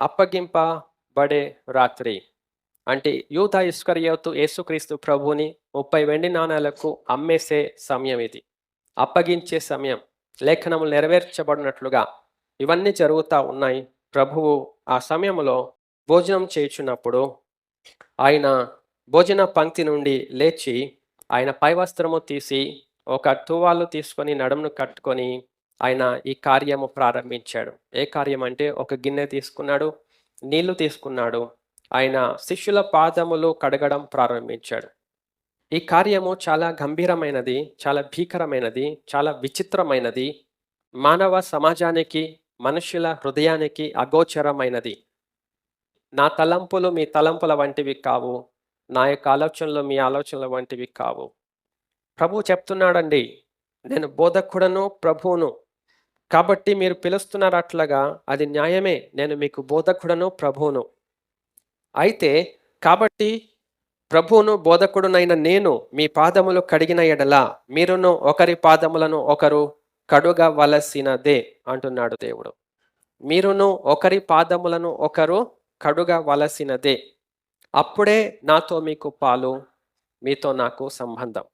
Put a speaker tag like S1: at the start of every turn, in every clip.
S1: అప్పగింపబడే రాత్రి. అంటే యూత ఇష్కర్యోతు యేసుక్రీస్తు ప్రభుని ముప్పై వెండి నాణాలకు అమ్మేసే సమయం ఇది. అప్పగించే సమయం. లేఖనములు నెరవేర్చబడినట్లుగా ఇవన్నీ జరుగుతూ ఉన్నాయి. ప్రభువు ఆ సమయంలో భోజనం చేయుచున్నప్పుడు ఆయన భోజన పంక్తి నుండి లేచి ఆయన పై వస్త్రము తీసి ఒక తువాలు తీసుకొని నడుమును కట్టుకొని ఆయన ఈ కార్యము ప్రారంభించాడు. ఏ కార్యం అంటే ఒక గిన్నె తీసుకున్నాడు నీళ్ళు తీసుకున్నాడు. ఆయన శిష్యుల పాదములు కడగడం ప్రారంభించాడు. ఈ కార్యము చాలా గంభీరమైనది చాలా భీకరమైనది చాలా విచిత్రమైనది. మానవ సమాజానికి మనుషుల హృదయానికి అగోచరమైనది. నా తలంపులు మీ తలంపుల వంటివి కావు. నా యొక్క ఆలోచనలు మీ ఆలోచనల వంటివి కావు. ప్రభు చెప్తున్నాడండి నేను బోధకుడను ప్రభువును కాబట్టి మీరు పిలుస్తున్నారట్లగా అది న్యాయమే. నేను మీకు బోధకుడను ప్రభువును. అయితే కాబట్టి ప్రభువును బోధకుడునైన నేను మీ పాదములు కడిగిన ఎడల మీరును ఒకరి పాదములను ఒకరు కడుగవలసినదే అంటున్నాడు దేవుడు. మీరును ఒకరి పాదములను ఒకరు కడుగవలసినదే. అప్పుడే నాతో మీకు పాలు మీతో నాకు సంబంధం.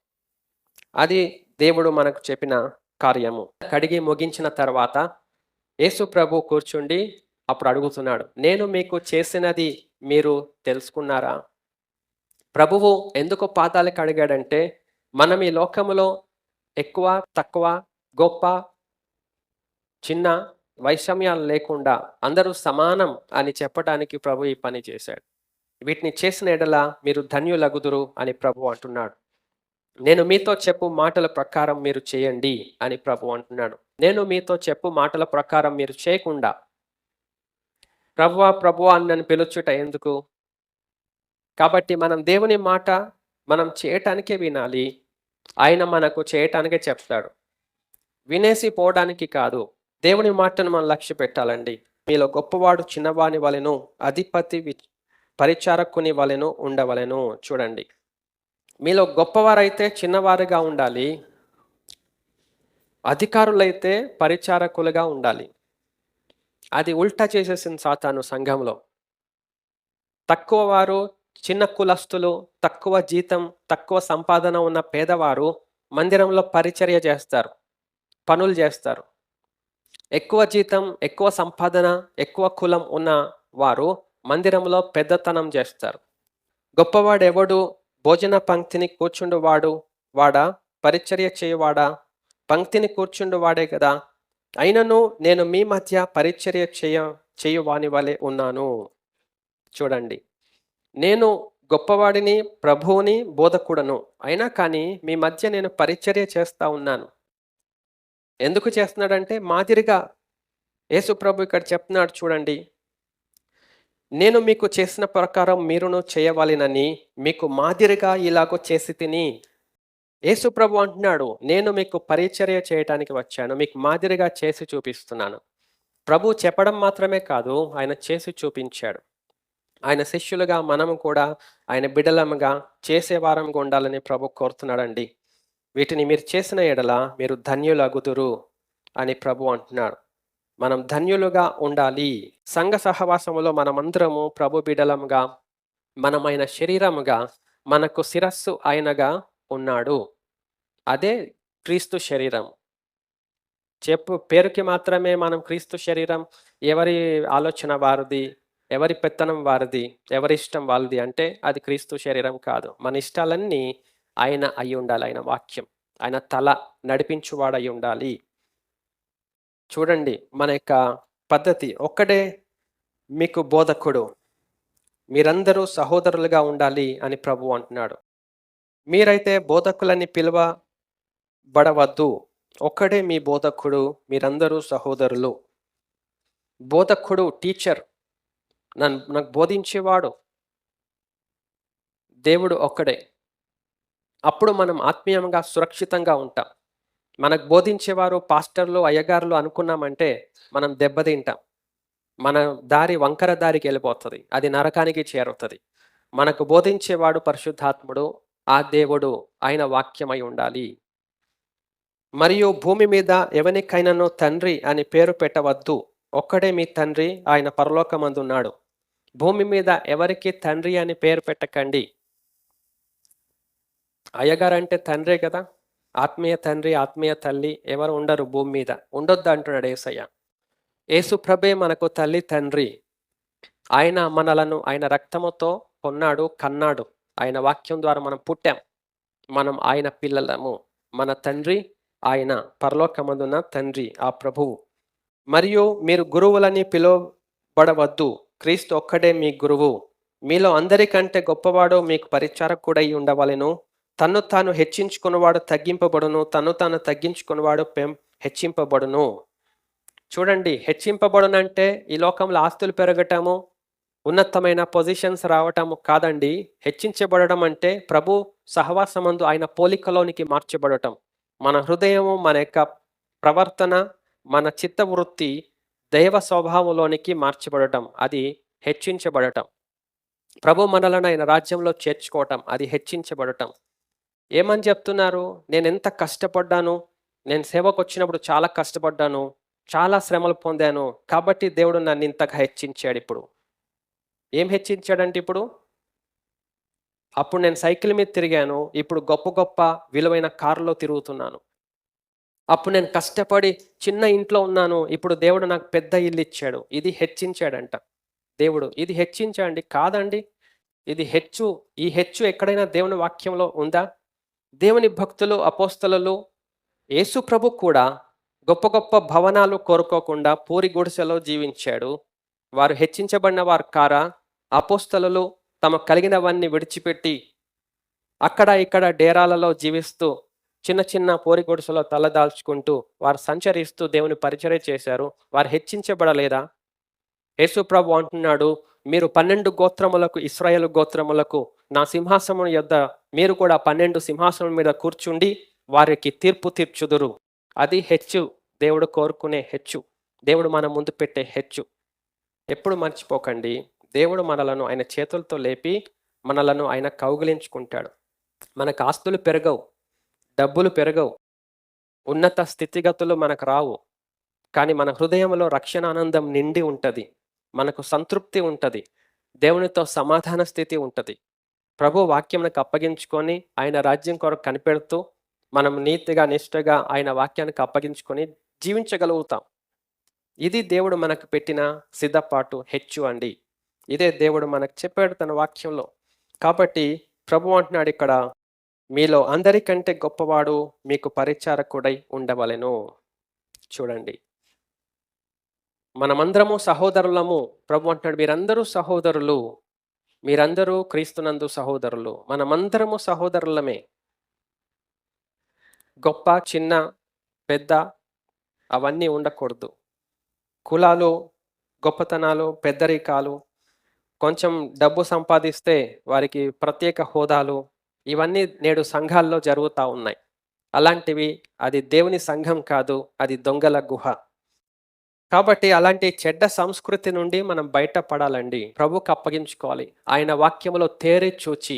S1: అది దేవుడు మనకు చెప్పిన కార్యము. కడిగి ముగించిన తర్వాత యేసు ప్రభు కూర్చుండి అప్పుడు అడుగుతున్నాడు నేను మీకు చేసినది మీరు తెలుసుకున్నారా? ప్రభువు ఎందుకు పాదాలు కడిగాడంటే మనం ఈ లోకములో ఎక్కువ తక్కువ గొప్ప చిన్న వైషమ్యాలు లేకుండా అందరూ సమానం అని చెప్పడానికి ప్రభు ఈ పని చేశాడు. వీటిని చేసిన ఎడల మీరు ధన్యులగుదురు అని ప్రభు అంటున్నాడు. నేను మీతో చెప్పు మాటల ప్రకారం మీరు చేయండి అని ప్రభు అంటున్నాడు. నేను మీతో చెప్పు మాటల ప్రకారం మీరు చేయకుండా. ప్రభువా ప్రభు అని నన్ను పిలుచుట ఎందుకు? కాబట్టి మనం దేవుని మాట మనం చేయటానికే వినాలి. ఆయన మనకు చేయటానికే చెప్తాడు. వినేసి పోవడానికి కాదు దేవుని మాటను మనం లక్ష్య పెట్టాలండి. మీలో గొప్పవాడు చిన్నవాని వలెను అధిపతి పరిచారకుని వలెను ఉండవలెను. చూడండి. మీలో గొప్పవారైతే చిన్నవారుగా ఉండాలి అధికారులైతే పరిచారకులుగా ఉండాలి. అది ఉల్టా చేసేసింది సాతాను సంఘంలో. తక్కువ వారు చిన్న కులస్తులు తక్కువ జీతం తక్కువ సంపాదన ఉన్న పేదవారు మందిరంలో పరిచర్య చేస్తారు పనులు చేస్తారు. ఎక్కువ జీతం ఎక్కువ సంపాదన ఎక్కువ కులం ఉన్న వారు మందిరంలో పెద్దతనం చేస్తారు. గొప్పవాడు ఎవడు భోజన పంక్తిని కూర్చుండు వాడు? వాడా పరిచర్య చేయవాడా? పంక్తిని కూర్చుండు వాడే కదా అయినను నేను మీ మధ్య పరిచర్య చేయ చేయువాని వలె ఉన్నాను. చూడండి. నేను గొప్పవాడిని ప్రభువుని బోధకుడను. అయినా కానీ మీ మధ్య నేను పరిచర్య చేస్తూ ఉన్నాను. ఎందుకు చేస్తున్నాడంటే మాదిరిగా యేసు ప్రభు ఇక్కడ చెప్తున్నాడు చూడండి. నేను మీకు చేసిన ప్రకారం మీరును చేయవాలినని మీకు మాదిరిగా ఇలాగో చేసి తిని యేసుప్రభు అంటున్నాడు నేను మీకు పరిచర్య చేయటానికి వచ్చాను మీకు మాదిరిగా చేసి చూపిస్తున్నాను. ప్రభు చెప్పడం మాత్రమే కాదు ఆయన చేసి చూపించాడు. ఆయన శిష్యులుగా మనము కూడా ఆయన బిడలముగా చేసేవారంగా ఉండాలని ప్రభు కోరుతున్నాడండి. వీటిని మీరు చేసిన ఎడల మీరు ధన్యులగుదురు అని ప్రభు అంటున్నాడు. మనం ధన్యులుగా ఉండాలి. సంఘ సహవాసములో మనమందరము ప్రభు బిడలముగా మనమైన శరీరముగా మనకు శిరస్సు ఆయనగా ఉన్నాడు. అదే క్రీస్తు శరీరం. చెప్పు పేరుకి మాత్రమే మనం క్రీస్తు శరీరం? ఎవరి ఆలోచన వారిది? ఎవరి పెత్తనం వారిది? ఎవరి ఇష్టం వాళ్ళది అంటే అది క్రీస్తు శరీరం కాదు. మన ఇష్టాలన్నీ ఆయన అయి ఉండాలి ఆయన వాక్యం. ఆయన తల నడిపించువాడు అయి ఉండాలి చూడండి మన యొక్క పద్ధతి ఒక్కడే మీకు బోధకుడు. మీరందరూ సహోదరులుగా ఉండాలి అని ప్రభు అంటున్నాడు. మీరైతే బోధకులని పిలువబడవద్దు. ఒక్కడే మీ బోధకుడు మీరందరూ సహోదరులు. బోధకుడు టీచర్ నన్ను నాకు బోధించేవాడు. దేవుడు ఒక్కడే. అప్పుడు మనం ఆత్మీయంగా సురక్షితంగా ఉంటాం. మనకు బోధించేవారు పాస్టర్లు అయ్యగారులు అనుకున్నామంటే మనం దెబ్బతింటాం మన దారి వంకర దారికి వెళ్ళిపోతుంది. అది నరకానికి చేరుతుంది మనకు బోధించేవాడు పరిశుద్ధాత్ముడు ఆ దేవుడు ఆయన వాక్యమై ఉండాలి. మరియు భూమి మీద ఎవరికైనాను తండ్రి అని పేరు పెట్టవద్దు. ఒక్కడే మీ తండ్రి ఆయన పరలోకమందున్నాడు. భూమి మీద ఎవరికి తండ్రి అని పేరు పెట్టకండి. అయ్యగారు అంటే తండ్రే కదా? ఆత్మీయ తండ్రి ఆత్మీయ తల్లి ఎవరు ఉండరు భూమి మీద. ఉండొద్దు అంటున్నాడు ఏసయ్య. యేసు ప్రభే మనకు తల్లి తండ్రి. ఆయన మనలను ఆయన రక్తముతో కొన్నాడు కన్నాడు. ఆయన వాక్యం ద్వారా మనం పుట్టాం. మనం ఆయన పిల్లలము. మన తండ్రి ఆయన పరలోకమందున తండ్రి ఆ ప్రభువు. మరియు మీరు గురువులని పిలువబడవద్దు. క్రీస్తు ఒక్కడే మీ గురువు. మీలో అందరికంటే గొప్పవాడు మీకు పరిచారకుడై ఉండవలెను. తను తాను హెచ్చించుకున్నవాడు తగ్గింపబడును తను తాను తగ్గించుకున్నవాడు పెం హెచ్చింపబడును. చూడండి హెచ్చింపబడునంటే ఈ లోకంలో ఆస్తులు పెరగటము ఉన్నతమైన పొజిషన్స్ రావటము కాదండి. హెచ్చించబడడం అంటే ప్రభు సహవాసమందు ఆయన పోలికలోనికి మార్చబడటం. మన హృదయము మన యొక్క ప్రవర్తన మన చిత్తవృత్తి దైవ స్వభావంలోనికి మార్చబడటం అది హెచ్చించబడటం. ప్రభు మనలను ఆయన రాజ్యంలో చేర్చుకోవటం అది హెచ్చించబడటం. ఏమని చెప్తున్నారు? నేను ఎంత కష్టపడ్డాను? నేను సేవకు వచ్చినప్పుడు చాలా కష్టపడ్డాను చాలా శ్రమలు పొందాను కాబట్టి దేవుడు నన్ను ఇంతగా హెచ్చించాడు ఇప్పుడు. ఏం హెచ్చించాడంటే ఇప్పుడు? అప్పుడు నేను సైకిల్ మీద తిరిగాను ఇప్పుడు గొప్ప గొప్ప విలువైన కారులో తిరుగుతున్నాను. అప్పుడు నేను కష్టపడి చిన్న ఇంట్లో ఉన్నాను ఇప్పుడు దేవుడు నాకు పెద్ద ఇల్లు ఇచ్చాడు ఇది హెచ్చించాడంట. దేవుడు ఇది హెచ్చించండి కాదండి ఇది హెచ్చు ఈ హెచ్చు ఎక్కడైనా దేవుని వాక్యంలో ఉందా? దేవుని భక్తులు అపోస్తలలు యేసు ప్రభు కూడా గొప్ప గొప్ప భవనాలు కోరుకోకుండా పూరి గుడిసెలో జీవించాడు. వారు హెచ్చించబడిన వారు కారా అపోస్తలలు తమ కలిగినవన్నీ విడిచిపెట్టి అక్కడ ఇక్కడ డేరాలలో జీవిస్తూ చిన్న చిన్న పోరి గుడిసెలో తలదాల్చుకుంటూ వారు సంచరిస్తూ దేవుని పరిచర్య చేశారు. వారు హెచ్చించబడలేదా? యేసు ప్రభు అంటున్నాడు మీరు పన్నెండు గోత్రములకు ఇస్రాయేల్ గోత్రములకు నా సింహాసనం యొద్ద మీరు కూడా పన్నెండు సింహాసనం మీద కూర్చుండి వారికి తీర్పు తీర్చుదురు. అది హెచ్చు. దేవుడు కోరుకునే హెచ్చు. దేవుడు మన ముందు పెట్టే హెచ్చు. ఎప్పుడు మర్చిపోకండి. దేవుడు మనలను ఆయన చేతులతో లేపి మనలను ఆయన కౌగిలించుకుంటాడు. మనకు ఆస్తులు పెరగవు. డబ్బులు పెరగవు. ఉన్నత స్థితిగతులు మనకు రావు. కానీ మన హృదయంలో రక్షణ ఆనందం నిండి ఉంటుంది. మనకు సంతృప్తి ఉంటుంది. దేవునితో సమాధాన స్థితి ఉంటుంది. ప్రభు వాక్యంకి అప్పగించుకొని ఆయన రాజ్యం కొరకు కనిపెడుతూ మనం నీతిగా నిష్ఠగా ఆయన వాక్యానికి అప్పగించుకొని జీవించగలుగుతాం. ఇది దేవుడు మనకు పెట్టిన సిద్ధపాటు హెచ్చు అండి. ఇదే దేవుడు మనకు చెప్పాడు తన వాక్యంలో. కాబట్టి ప్రభు అంటున్నాడు ఇక్కడ మీలో అందరికంటే గొప్పవాడు మీకు పరిచారకుడై ఉండవలెను. చూడండి. మనమందరము సహోదరులము ప్రభు అంటున్నాడు మీరందరూ సహోదరులు మీరందరూ క్రీస్తునందు సహోదరులు మనమందరము సహోదరులమే. గొప్ప చిన్న పెద్ద అవన్నీ ఉండకూడదు. కులాలు గొప్పతనాలు పెద్దరికాలు కొంచెం డబ్బు సంపాదిస్తే వారికి ప్రత్యేక హోదాలు ఇవన్నీ నేడు సంఘాల్లో జరుగుతూ ఉన్నాయి. అలాంటివి అది దేవుని సంఘం కాదు అది దొంగల గుహ. కాబట్టి అలాంటి చెడ్డ సంస్కృతి నుండి మనం బయటపడాలండి. ప్రభుకు అప్పగించుకోవాలి. ఆయన వాక్యములో తేరి చూచి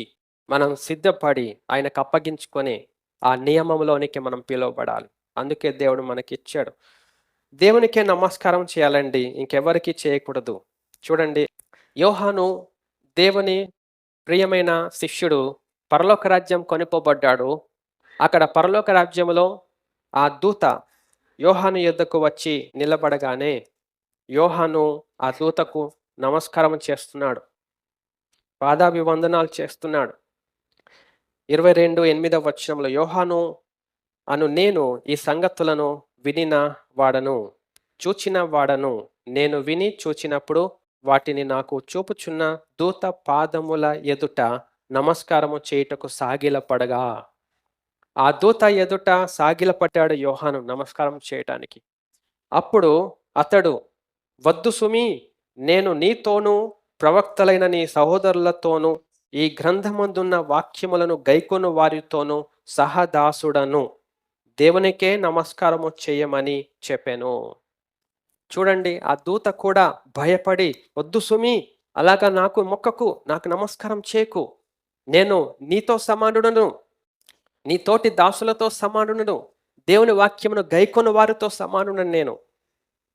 S1: మనం సిద్ధపడి ఆయనకు అప్పగించుకొని ఆ నియమంలోనికి మనం పిలువబడాలి. అందుకే దేవుడు మనకి ఇచ్చాడు దేవునికే నమస్కారం చేయాలండి. ఇంకెవరికి చేయకూడదు. చూడండి యోహాను దేవుని ప్రియమైన శిష్యుడు పరలోక రాజ్యం కొనిపోబడ్డాడు. అక్కడ పరలోక రాజ్యంలో ఆ దూత యోహాను యుద్ధకు వచ్చి నిలబడగానే యోహాను ఆ దూతకు నమస్కారం చేస్తున్నాడు. పాదాభివందనాలు చేస్తున్నాడు. ఇరవై రెండు ఎనిమిదవ వచనంలో యోహాను అను నేను ఈ సంగతులను వినిన వాడను చూచిన వాడను. నేను విని చూచినప్పుడు వాటిని నాకు చూపుచున్న దూత పాదముల ఎదుట నమస్కారము చేయుటకు సాగిలపడగా. ఆ దూత ఎదుట సాగిలపడ్డాడు యోహాను నమస్కారం చేయటానికి. అప్పుడు అతడు వద్దు సుమి నేను నీతోనూ ప్రవక్తలైన నీ సహోదరులతోనూ ఈ గ్రంథమందున్న వాక్యములను గైకొను వారితోనూ సహదాసుడను. దేవునికే నమస్కారము చేయమని చెప్పాను. చూడండి ఆ దూత కూడా భయపడి వద్దు సుమి అలాగా నాకు మొక్కకు నాకు నమస్కారం చేయకు నేను నీతో సమానుడను నీ తోటి దాసులతో సమానుడను. దేవుని వాక్యమును గైకొను వారితో సమానుడను నేను.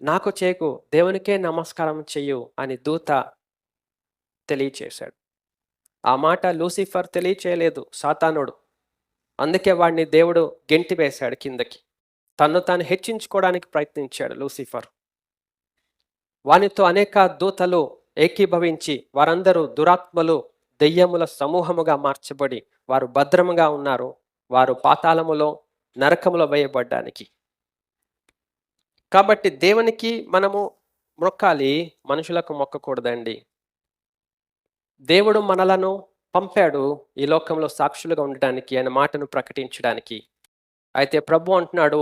S1: నాకు చేయకు దేవునికే నమస్కారం చెయ్యు అని దూత తెలియచేశాడు. ఆ మాట లూసిఫర్ తెలియచేయలేదు సాతానుడు. అందుకే వాడిని దేవుడు గెంటి వేశాడు కిందకి. తన్ను తాను హెచ్చించుకోవడానికి ప్రయత్నించాడు లూసిఫర్. వానితో అనేక దూతలు ఏకీభవించి వారందరూ దురాత్మలు దెయ్యముల సమూహముగా మార్చబడి వారు భద్రముగా ఉన్నారు. వారు పాతాళములో నరకములో వేయబడ్డానికి. కాబట్టి దేవునికి మనము మొక్కాలి మనుషులకు మొక్కకూడదండి. దేవుడు మనలను పంపాడు ఈ లోకంలో సాక్షులుగా ఉండడానికి ఆయన మాటను ప్రకటించడానికి. అయితే ప్రభు అంటున్నాడు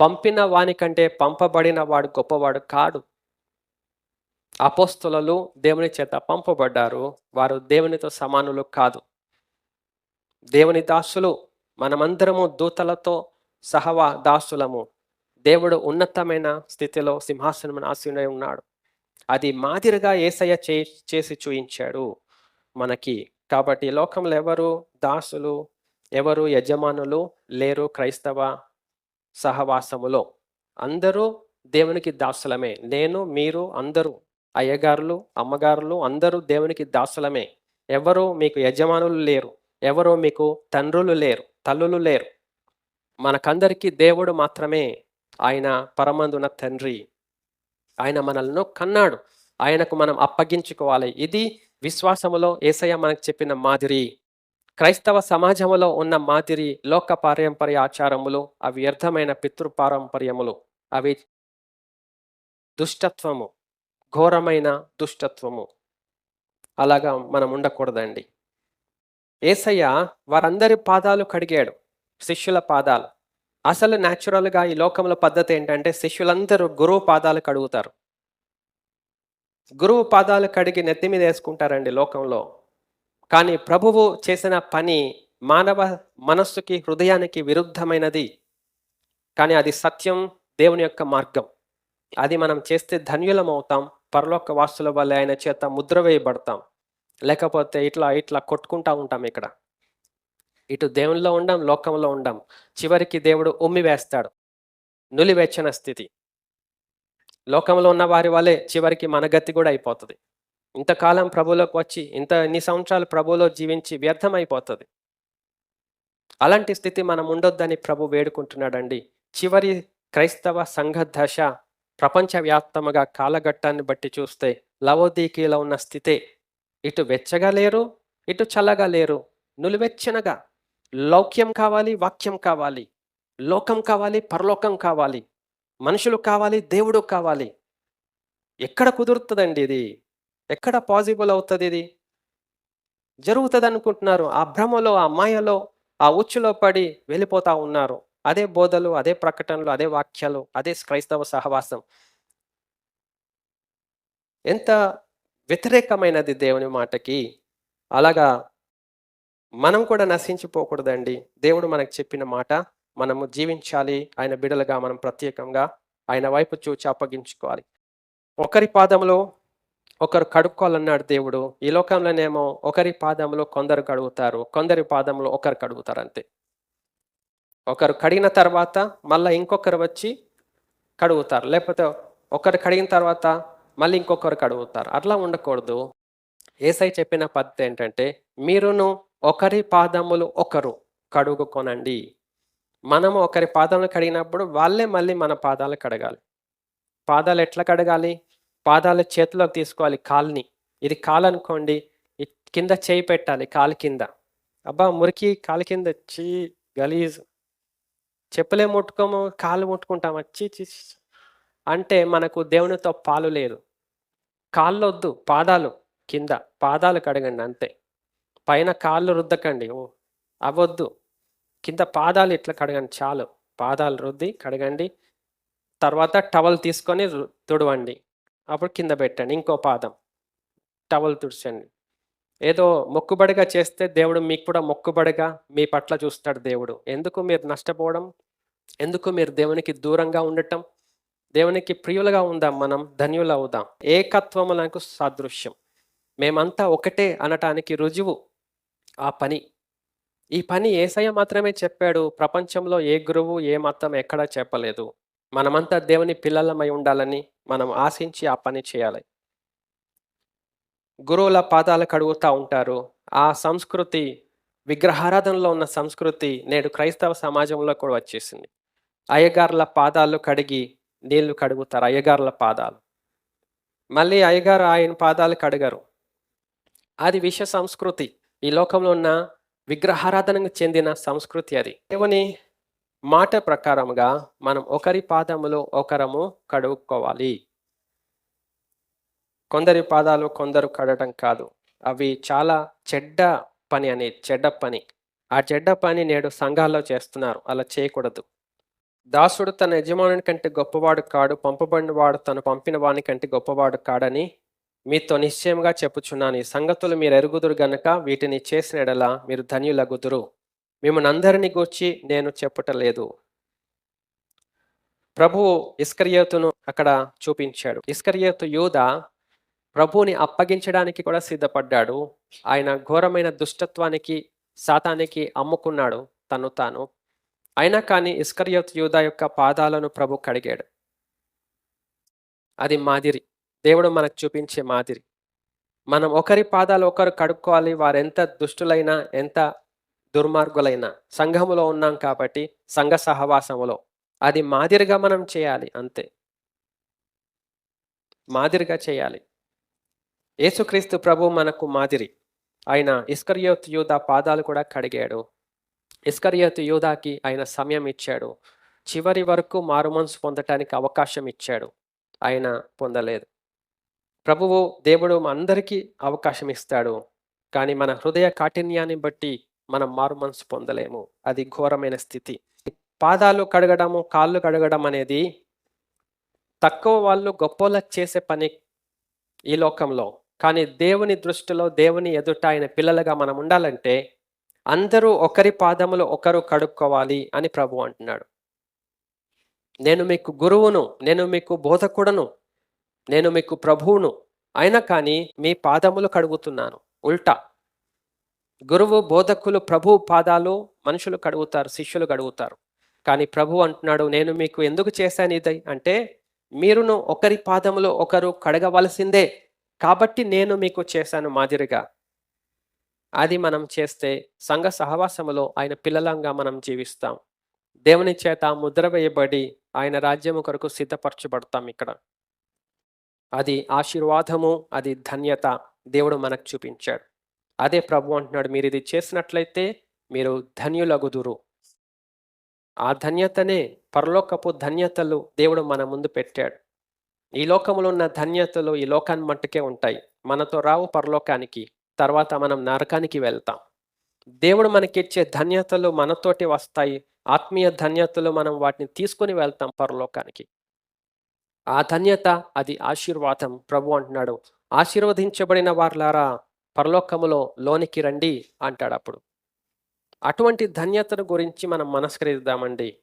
S1: పంపిన వానికంటే పంపబడిన వాడు గొప్పవాడు కాడు. అపోస్తులలో దేవుని చేత పంపబడ్డారు వారు దేవునితో సమానులు కాదు. దేవుని దాసులు మనమందరము దూతలతో సహవా దాసులము దేవుడు ఉన్నతమైన స్థితిలో సింహాసనం ఆశీనై ఉన్నాడు. అది మాదిరిగా ఏసయ్య చే చేసి చూయించాడు మనకి. కాబట్టి లోకంలో ఎవరు దాసులు ఎవరు యజమానులు లేరు క్రైస్తవ సహవాసములో. అందరూ దేవునికి దాసులమే. నేను మీరు అందరూ అయ్యగారులు అమ్మగారులు అందరూ దేవునికి దాసులమే. ఎవరు మీకు యజమానులు లేరు ఎవరు మీకు తండ్రులు లేరు. తల్లులు లేరు. మనకందరికీ దేవుడు మాత్రమే ఆయన పరమందున తండ్రి. ఆయన మనల్ని కన్నాడు. ఆయనకు మనం అప్పగించుకోవాలి. ఇది విశ్వాసములో ఏసయ్య మనకు చెప్పిన మాదిరి. క్రైస్తవ సమాజములో ఉన్న మాదిరి లోక పారంపర్య ఆచారములు అవి వ్యర్థమైన పితృపారంపర్యములు. అవి దుష్టత్వము ఘోరమైన దుష్టత్వము. అలాగా మనం ఉండకూడదండి. ఏసయ్య వారందరి పాదాలు కడిగాడు. శిష్యుల పాదాలు. అసలు న్యాచురల్గా ఈ లోకంలో పద్ధతి ఏంటంటే శిష్యులందరూ గురువు పాదాలు కడుగుతారు. గురువు పాదాలు కడిగి నెత్తి మీద వేసుకుంటారండి లోకంలో. కానీ ప్రభువు చేసిన పని మానవ మనస్సుకి హృదయానికి విరుద్ధమైనది. కానీ అది సత్యం దేవుని యొక్క మార్గం. అది మనం చేస్తే ధన్యులం అవుతాం పరలోక వాసుల వల్ల ఆయన చేత ముద్ర వేయబడతాం. లేకపోతే ఇట్లా ఇట్లా కొట్టుకుంటా ఉంటాం ఇక్కడ. ఇటు దేవునిలో ఉండం లోకంలో ఉండం. చివరికి దేవుడు ఉమ్మి వేస్తాడు. నులివెచ్చన స్థితి. లోకంలో ఉన్న వారి వల్లే చివరికి మన గతి కూడా అయిపోతుంది. ఇంతకాలం ప్రభులోకి వచ్చి ఇంత ఇన్ని సంవత్సరాలు ప్రభులో జీవించి వ్యర్థమైపోతుంది. అలాంటి స్థితి మనం ఉండొద్దని ప్రభు వేడుకుంటున్నాడండి. చివరి క్రైస్తవ సంఘ దశ ప్రపంచవ్యాప్తముగా కాలఘట్టాన్ని బట్టి చూస్తే లవోదీకీలో ఉన్న స్థితే ఇటు వెచ్చగా లేరు ఇటు చల్లగా లేరు. నులివెచ్చనగా లౌక్యం కావాలి వాక్యం కావాలి. లోకం కావాలి పరలోకం కావాలి. మనుషులు కావాలి దేవుడు కావాలి. ఎక్కడ కుదురుతుందండి ఇది? ఎక్కడ పాసిబుల్ అవుతుంది ఇది? జరుగుతుంది అనుకుంటున్నారు ఆ భ్రమలో ఆ మాయలో ఆ ఉచ్చులో పడి వెళ్ళిపోతా ఉన్నారు. అదే బోధలు అదే ప్రకటనలు అదే వాక్యాలు అదే క్రైస్తవ సహవాసం. ఎంత వ్యతిరేకమైనది దేవుని మాటకి. అలాగా మనం కూడా నశించిపోకూడదండి. దేవుడు మనకు చెప్పిన మాట మనము జీవించాలి. ఆయన బిడలుగా మనం ప్రత్యేకంగా ఆయన వైపు చూచి అప్పగించుకోవాలి. ఒకరి పాదంలో ఒకరు కడుక్కోవాలన్నాడు దేవుడు. ఈ లోకంలోనేమో ఒకరి పాదంలో కొందరు కడుగుతారు. కొందరి పాదంలో ఒకరు కడుగుతారు అంతే. ఒకరు కడిగిన తర్వాత మళ్ళీ ఇంకొకరు వచ్చి కడుగుతారు. లేకపోతే ఒకరు కడిగిన తర్వాత మళ్ళీ ఇంకొకరు కడుగుతారు అట్లా ఉండకూడదు. ఏసై చెప్పిన పద్ధతి ఏంటంటే మీరును ఒకరి పాదములు ఒకరు కడుగుకొనండి. మనము ఒకరి పాదాలను కడిగినప్పుడు వాళ్ళే మళ్ళీ మన పాదాలు కడగాలి. పాదాలు ఎట్లా కడగాలి? పాదాలు చేతిలోకి తీసుకోవాలి కాల్ని. ఇది కాలు అనుకోండి కింద చేయి పెట్టాలి కాలు కింద. అబ్బా మురికి కాలు కింద చీ గలీజ్. చెప్పులే ముట్టుకోము కాలు ముట్టుకుంటాం చీ చీ. అంటే మనకు దేవునితో పాలు లేదు. కాళ్ళు వద్దు పాదాలు కింద పాదాలు కడగండి అంతే. పైన కాళ్ళు రుద్దకండి. ఓ అవద్దు కింద పాదాలు ఇట్లా కడగండి చాలు. పాదాలు రుద్ది కడగండి. తర్వాత టవల్ తీసుకొని తుడవండి. అప్పుడు కింద పెట్టండి ఇంకో పాదం. టవల్ తుడిచండి. ఏదో మొక్కుబడిగా చేస్తే దేవుడు మీకు కూడా మొక్కుబడిగా మీ పట్ల చూస్తాడు దేవుడు. ఎందుకు మీరు నష్టపోవడం? ఎందుకు మీరు దేవునికి దూరంగా ఉండటం? దేవునికి ప్రియులుగా ఉందాం మనం ధన్యులు అవుదాం. ఏకత్వములకు సాదృశ్యం. మేమంతా ఒకటే అనటానికి రుజువు ఆ పని. ఈ పని ఏసయ్య మాత్రమే చెప్పాడు ప్రపంచంలో ఏ గురువు ఏ మతం ఎక్కడా చెప్పలేదు. మనమంతా దేవుని పిల్లలమై ఉండాలని మనం ఆశించి ఆ పని చేయాలి. గురువుల పాదాలు కడుగుతూ ఉంటారు. ఆ సంస్కృతి విగ్రహారాధనలో ఉన్న సంస్కృతి నేడు క్రైస్తవ సమాజంలో కూడా వచ్చేసింది. అయ్యగారుల పాదాలు కడిగి నీళ్ళు కడుగుతారు అయ్యగారుల పాదాలు. మళ్ళీ అయ్యగారు ఆయన పాదాలు కడగరు. అది విష సంస్కృతి. ఈ లోకంలో ఉన్న విగ్రహారాధనకు చెందిన సంస్కృతి అది. దేవుని మాట ప్రకారముగా మనం ఒకరి పాదములు ఒకరము కడుక్కోవాలి. కొందరి పాదాలు కొందరు కడటం కాదు. అవి చాలా చెడ్డ పని అనేది చెడ్డ పని. ఆ చెడ్డ పని నేడు సంఘాల్లో చేస్తున్నారు. అలా చేయకూడదు. దాసుడు తన యజమానుని కంటే గొప్పవాడు కాడు పంపబడిన వాడు తను పంపిన వాని కంటే గొప్పవాడు కాడని మీతో నిశ్చయంగా చెప్పుచున్నాను. ఈ సంగతులు మీరు ఎరుగుదురు గనుక వీటిని చేసిన ఎడల మీరు ధన్యులగుదురు. మిమ్మల్ని అందరినీ గూర్చి నేను చెప్పటలేదు. ప్రభువు ఇస్కరియోతును అక్కడ చూపించాడు. ఇస్కర్యోతు యూద ప్రభువుని అప్పగించడానికి కూడా సిద్ధపడ్డాడు. ఆయన ఘోరమైన దుష్టత్వానికి శాతానికి అమ్ముకున్నాడు తను తాను. అయినా కానీ ఇస్కరియోత్ యూదా యొక్క పాదాలను ప్రభు కడిగాడు. అది మాదిరి. దేవుడు మనకు చూపించే మాదిరి. మనం ఒకరి పాదాలు ఒకరు కడుక్కోవాలి. వారు ఎంత దుష్టులైనా ఎంత దుర్మార్గులైనా సంఘములో ఉన్నాం కాబట్టి సంఘ సహవాసములో. అది మాదిరిగా మనం చేయాలి అంతే. మాదిరిగా చేయాలి. యేసుక్రీస్తు ప్రభు మనకు మాదిరి. ఆయన ఇస్కర్యోత్ యూద పాదాలు కూడా కడిగాడు. ఇస్కరియత్ యూదాకి ఆయన సమయం ఇచ్చాడు. చివరి వరకు మారుమనసు పొందటానికి అవకాశం ఇచ్చాడు. ఆయన పొందలేదు. ప్రభువు దేవుడు అందరికీ అవకాశం ఇస్తాడు. కానీ మన హృదయ కాఠిన్యాన్ని బట్టి మనం మారుమనసు పొందలేము. అది ఘోరమైన స్థితి. పాదాలు కడగడము కాళ్ళు కడగడం అనేది తక్కువ వాళ్ళు గొప్పలా చేసే పని ఈ లోకంలో. కానీ దేవుని దృష్టిలో దేవుని ఎదుట ఆయన పిల్లలుగా మనం ఉండాలంటే అందరూ ఒకరి పాదములు ఒకరు కడుక్కోవాలి అని ప్రభు అంటున్నాడు. నేను మీకు గురువును నేను మీకు బోధకుడను నేను మీకు ప్రభువును అయినా కానీ మీ పాదములు కడుగుతున్నాను. ఉల్టా. గురువు బోధకులు ప్రభు పాదాలు మనుషులు కడుగుతారు శిష్యులు కడుగుతారు. కానీ ప్రభు అంటున్నాడు నేను మీకు ఎందుకు చేశాను ఇది? అంటే మీరును ఒకరి పాదములు ఒకరు కడగవలసిందే. కాబట్టి నేను మీకు చేశాను మాదిరిగా. అది మనం చేస్తే సంఘ సహవాసములో ఆయన పిల్లలంగా మనం జీవిస్తాం. దేవుని చేత ముద్ర వేయబడి ఆయన రాజ్యము కొరకు సిద్ధపరచబడతాం ఇక్కడ. అది ఆశీర్వాదము అది ధన్యత దేవుడు మనకు చూపించాడు. అదే ప్రభు అంటున్నాడు మీరు ఇది చేసినట్లయితే మీరు ధన్యులగుదురు. ఆ ధన్యతనే పరలోకపు ధన్యతలు దేవుడు మన ముందు పెట్టాడు. ఈ లోకములో ఉన్న ధన్యతలు ఈ లోకాన్ని మట్టుకే ఉంటాయి. మనతో రావు పరలోకానికి. తర్వాత మనం నరకానికి వెళ్తాం. దేవుడు మనకిచ్చే ధన్యతలు మనతోటి వస్తాయి. ఆత్మీయ ధన్యతలు మనం వాటిని తీసుకొని వెళ్తాం పరలోకానికి. ఆ ధన్యత అది ఆశీర్వాదం. ప్రభు అంటున్నాడు. ఆశీర్వదించబడిన వారులారా పరలోకములో లోనికి రండి అంటాడు అప్పుడు. అటువంటి ధన్యతను గురించి మనం మనస్కరిద్దామండి.